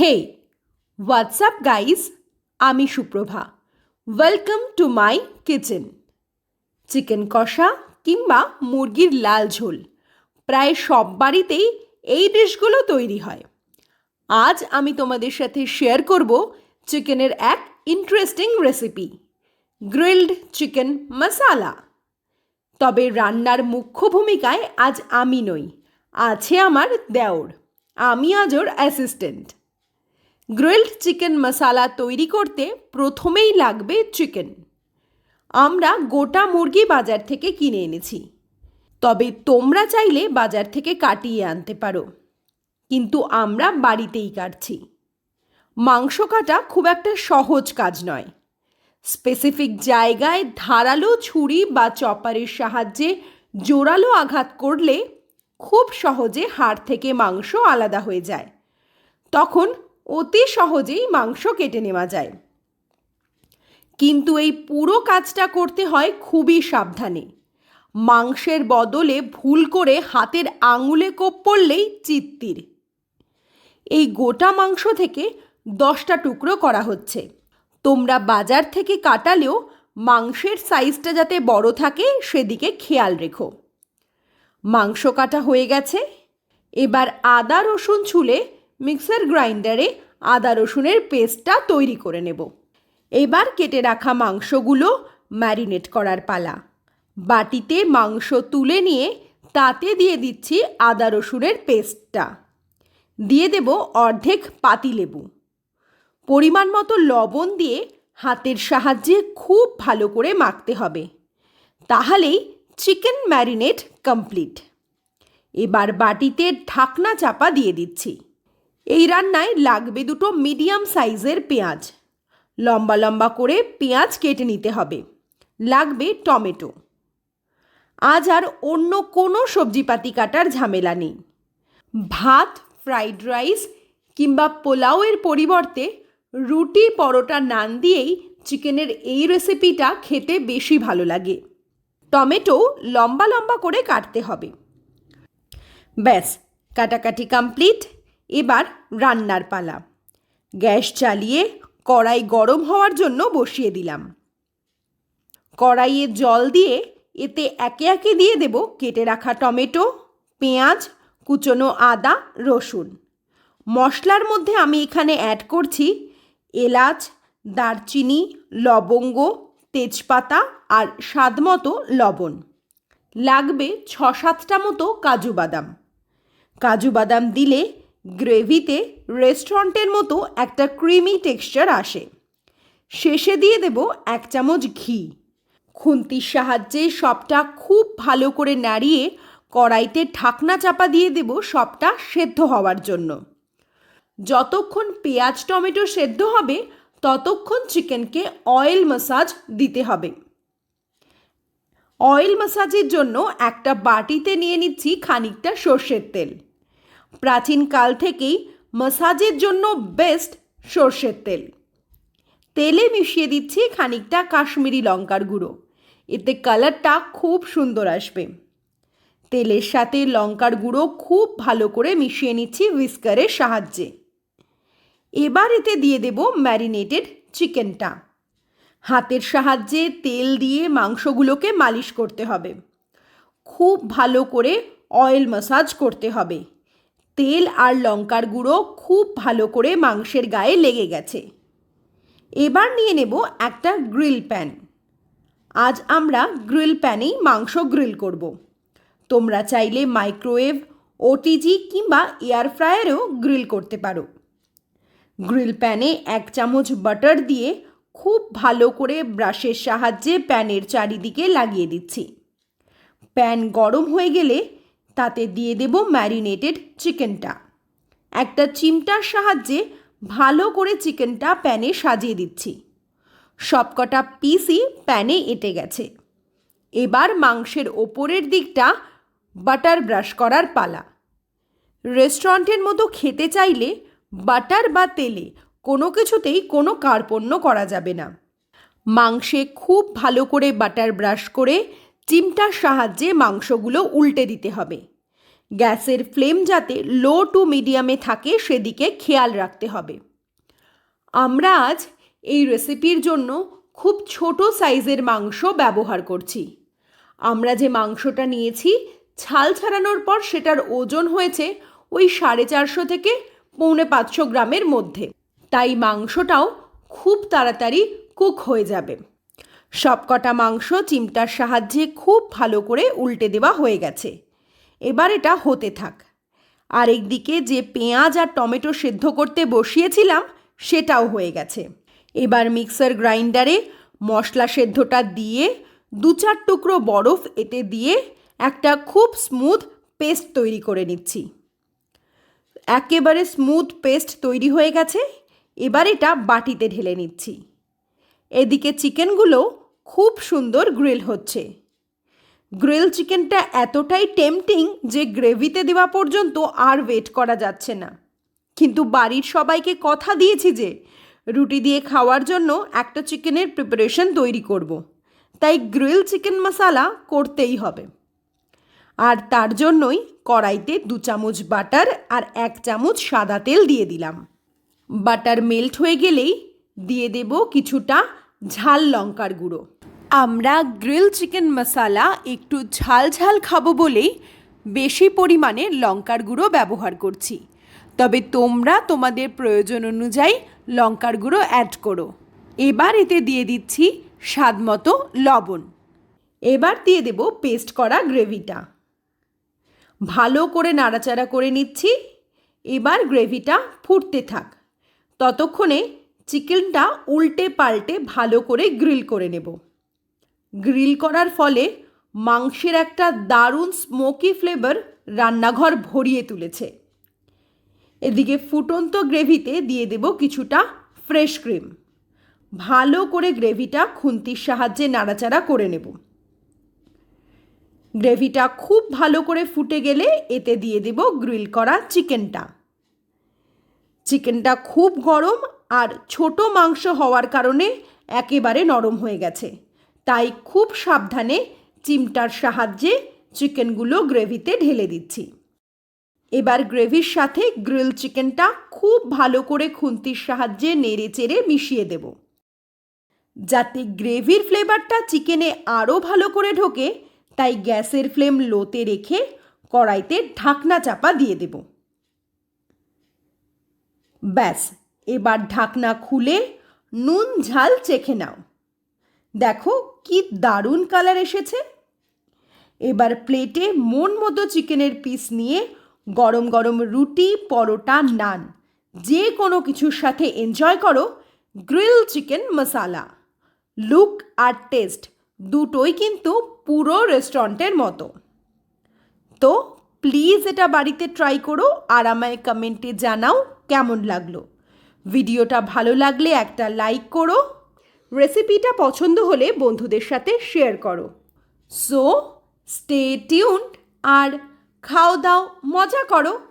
হে WhatsApp guys আমি Suprava. Welcome to my kitchen chicken কষা কিংবা মুরগির লাল ঝোল। প্রায় সব বাড়িতেই এই ডিশগুলো তৈরি হয়। আজ আমি তোমাদের সাথে শেয়ার করব চিকেনের এক interesting recipe grilled chicken masala তবে রান্নার মুখ্য ভূমিকায় আজ আমি নই, আছে আমার দেওর, আমি আজ ওর অ্যাসিস্ট্যান্ট গ্রিলড চিকেন মশালা তৈরি করতে প্রথমেই লাগবে চিকেন। আমরা গোটা মুরগি বাজার থেকে কিনে এনেছি। তবে তোমরা চাইলে বাজার থেকে কাটিয়ে আনতে পারো। কিন্তু আমরা বাড়িতেই কাটছি। মাংস কাটা খুব একটা সহজ কাজ নয়। স্পেসিফিক জায়গায় ধারালো ছুরি বা চপারের সাহায্যে জোরালো আঘাত করলে খুব সহজে হাড় থেকে মাংস আলাদা হয়ে যায়। তখন অতি সহজেই মাংস কেটে নেওয়া যায়। কিন্তু এই পুরো কাজটা করতে হয় খুবই সাবধানে। মাংসের বদলে ভুল করে হাতের আঙুলে কোপ পড়লেই চিত্তির। এই গোটা মাংস থেকে দশটা টুকরো করা হচ্ছে। তোমরা বাজার থেকে কাটালেও মাংসের সাইজটা যাতে বড় থাকে সেদিকে খেয়াল রেখো। মাংস কাটা হয়ে গেছে। এবার আদা রসুন ছুলে মিক্সার গ্রাইন্ডারে আদা রসুনের পেস্টটা তৈরি করে নেব। এবার কেটে রাখা মাংসগুলো ম্যারিনেট করার পালা। বাটিতে মাংস তুলে নিয়ে তাতে দিয়ে দিচ্ছি আদা রসুনের পেস্টটা। দিয়ে দেব অর্ধেক পাতিলেবু পরিমাণ মতো লবণ দিয়ে হাতের সাহায্যে খুব ভালো করে মাখতে হবে। তাহলেই চিকেন ম্যারিনেট কমপ্লিট। এবার বাটিতে ঢাকনা চাপা দিয়ে দিচ্ছি। এই রান্নায় লাগবে দুটো মিডিয়াম সাইজের পেঁয়াজ। লম্বা লম্বা করে পেঁয়াজ কেটে নিতে হবে। লাগবে টমেটো। আজ আর অন্য কোনো সবজিপাতি কাটার ঝামেলা নেই। ভাত, ফ্রাইড রাইস কিংবা পোলাওয়ের পরিবর্তে রুটি, পরোটা নান দিয়েই চিকেনের এই রেসিপিটা খেতে বেশি ভালো লাগে। টমেটো লম্বা লম্বা করে কাটতে হবে। ব্যাস, কাটাকাটি কমপ্লিট। এবার রান্নার পালা। গ্যাস চালিয়ে কড়াই গরম হওয়ার জন্য বসিয়ে দিলাম। কড়াইয়ে জল দিয়ে এতে একে একে দিয়ে দেব কেটে রাখা টমেটো, পেঁয়াজ, কুচনো আদা, রসুন। মশলার মধ্যে আমি এখানে অ্যাড করছি এলাচ, দারচিনি, লবঙ্গ, তেজপাতা আর স্বাদমতো লবণ। লাগবে ছ সাতটা মতো কাজু বাদাম। কাজু বাদাম দিলে গ্রেভিতে রেস্টুরেন্টের মতো একটা ক্রিমি টেক্সচার আসে। শেষে দিয়ে দেব এক চামচ ঘি। খুন্তির সাহায্যে সবটা খুব ভালো করে নাড়িয়ে কড়াইতে ঢাকনা চাপা দিয়ে দেব সবটা সেদ্ধ হওয়ার জন্য। যতক্ষণ পেঁয়াজ, টমেটো সেদ্ধ হবে, ততক্ষণ চিকেনকে অয়েল মাসাজ দিতে হবে। অয়েল মাসাজের জন্য একটা বাটিতে নিয়ে নিচ্ছি খানিকটা সর্ষের তেল। প্রাচীনকাল থেকেই মাসাজের জন্য বেস্ট সর্ষের তেল। তেলে মিশিয়ে দিচ্ছি খানিকটা কাশ্মীরি লঙ্কার গুঁড়ো। এতে কালারটা খুব সুন্দর আসবে। তেলের সাথে লঙ্কার গুঁড়ো খুব ভালো করে মিশিয়ে নিচ্ছি উইস্কারের সাহায্যে। এবার এতে দিয়ে দেব ম্যারিনেটেড চিকেনটা। হাতের সাহায্যে তেল দিয়ে মাংসগুলোকে মালিশ করতে হবে। খুব ভালো করে অয়েল মাসাজ করতে হবে। তেল আর লঙ্কার গুঁড়ো খুব ভালো করে মাংসের গায়ে লেগে গেছে। এবার নিয়ে নেব একটা গ্রিল প্যান। আজ আমরা গ্রিল প্যানেই মাংস গ্রিল করব। তোমরা চাইলে মাইক্রোওয়েভ, ওটিজি কিংবা এয়ার ফ্রায়ারেও গ্রিল করতে পারো। গ্রিল প্যানে এক চামচ বাটার দিয়ে খুব ভালো করে ব্রাশের সাহায্যে প্যানের চারিদিকে লাগিয়ে দিচ্ছি। প্যান গরম হয়ে গেলে তাতে দিয়ে দেব ম্যারিনেটেড চিকেনটা। একটা চিমটার সাহায্যে ভালো করে চিকেনটা প্যানে সাজিয়ে দিচ্ছি। সবকটা পিসই প্যানে এঁটে গেছে। এবার মাংসের ওপরের দিকটা বাটার ব্রাশ করার পালা। রেস্টুরেন্টের মতো খেতে চাইলে বাটার বা তেলে কোনো কিছুতেই কোনো কার্পণ্য করা যাবে না। মাংসে খুব ভালো করে বাটার ব্রাশ করে চিমটার সাহায্যে মাংসগুলো উল্টে দিতে হবে। গ্যাসের ফ্লেম যাতে লো টু মিডিয়ামে থাকে সেদিকে খেয়াল রাখতে হবে। আমরা আজ এই রেসিপির জন্য খুব ছোট সাইজের মাংস ব্যবহার করছি। আমরা যে মাংসটা নিয়েছি, ছাল ছাড়ানোর পর সেটার ওজন হয়েছে ওই সাড়ে চারশো থেকে পৌনে পাঁচশো গ্রামের মধ্যে। তাই মাংসটাও খুব তাড়াতাড়ি কুক হয়ে যাবে। সবকটা মাংস চিমটার সাহায্যে খুব ভালো করে উল্টে দেওয়া হয়ে গেছে। এবার এটা হতে থাক। আরেকদিকে যে পেঁয়াজ আর টমেটো সেদ্ধ করতে বসিয়েছিলাম, সেটাও হয়ে গেছে। এবার মিক্সার গ্রাইন্ডারে মশলা সেদ্ধটা দিয়ে দু চার টুকরো বরফ এতে দিয়ে একটা খুব স্মুথ পেস্ট তৈরি করে নিচ্ছি। একেবারে স্মুথ পেস্ট তৈরি হয়ে গেছে, এবার এটা বাটিতে ঢেলে নিচ্ছি। এদিকে চিকেনগুলো খুব সুন্দর গ্রিল হচ্ছে। গ্রিল চিকেনটা এতটাই টেম্পটিং যে গ্রেভিতে দেওয়া পর্যন্ত আর ওয়েট করা যাচ্ছে না। কিন্তু বাড়ির সবাইকে কথা দিয়েছি যে, রুটি দিয়ে খাওয়ার জন্য একটা চিকেনের প্রিপারেশন তৈরি করব। তাই গ্রিল চিকেন মশালা করতেই হবে। আর তার জন্যই কড়াইতে দু চামচ বাটার আর এক চামচ সাদা তেল দিয়ে দিলাম। বাটার মেল্ট হয়ে গেলেই দিয়ে দেব কিছুটা ঝাল লঙ্কার গুঁড়ো। আমরা গ্রিল চিকেন মশালা একটু ঝাল ঝাল খাব বলেই বেশি পরিমাণে লঙ্কার গুঁড়ো ব্যবহার করছি। তবে তোমরা তোমাদের প্রয়োজন অনুযায়ী লঙ্কার গুঁড়ো অ্যাড করো। এবার এতে দিয়ে দিচ্ছি স্বাদ মতো লবণ। এবার দিয়ে দেব পেস্ট করা গ্রেভিটা ভালো করে নাড়াচাড়া করে নিচ্ছি। এবার গ্রেভিটা ফুটতে থাক। ততক্ষণে চিকেনটা উল্টে পাল্টে ভালো করে গ্রিল করে নেব। গ্রিল করার ফলে মাংসের একটা দারুণ স্মোকি ফ্লেভার রান্নাঘর ভরিয়ে তুলেছে। এদিকে ফুটন্ত গ্রেভিতে দিয়ে দেব কিছুটা ফ্রেশ ক্রিম ভালো করে গ্রেভিটা খুন্তির সাহায্যে নাড়াচাড়া করে নেব। গ্রেভিটা খুব ভালো করে ফুটে গেলে এতে দিয়ে দেব গ্রিল করা চিকেনটা। চিকেনটা খুব গরম আর ছোট মাংস হওয়ার কারণে একেবারে নরম হয়ে গেছে। তাই খুব সাবধানে চিমটার সাহায্যে চিকেনগুলো গ্রেভিতে ঢেলে দিচ্ছি। এবার গ্রেভির সাথে গ্রিল চিকেনটা খুব ভালো করে খুন্তির সাহায্যে নেড়ে চেড়ে মিশিয়ে দেব। যাতে গ্রেভির ফ্লেভারটা চিকেনে আরও ভালো করে ঢোকে, তাই গ্যাসের ফ্লেম লোতে রেখে কড়াইতে ঢাকনা চাপা দিয়ে দেব। ব্যাস, এবার ঢাকনা খুলে নুন ঝাল চেখে নাও। দেখো কি দারুণ কালার এসেছে। এবার প্লেটে মন মতো চিকেনের পিস নিয়ে গরম গরম রুটি, পরোটা, নান, যে কোনো কিছুর সাথে এনজয় করো গ্রিল চিকেন মশালা লুক আর টেস্ট দুটোই কিন্তু পুরো রেস্টুরেন্টের মতো। তো প্লিজ এটা বাড়িতে ট্রাই করো, আর আমায় কমেন্টে জানাও কেমন লাগল। ভিডিওটা ভালো লাগলে একটা লাইক করো। রেসিপিটা পছন্দ হলে বন্ধুদের সাথে শেয়ার করো। সো স্টে টিউন আর খাও দাও, মজা করো।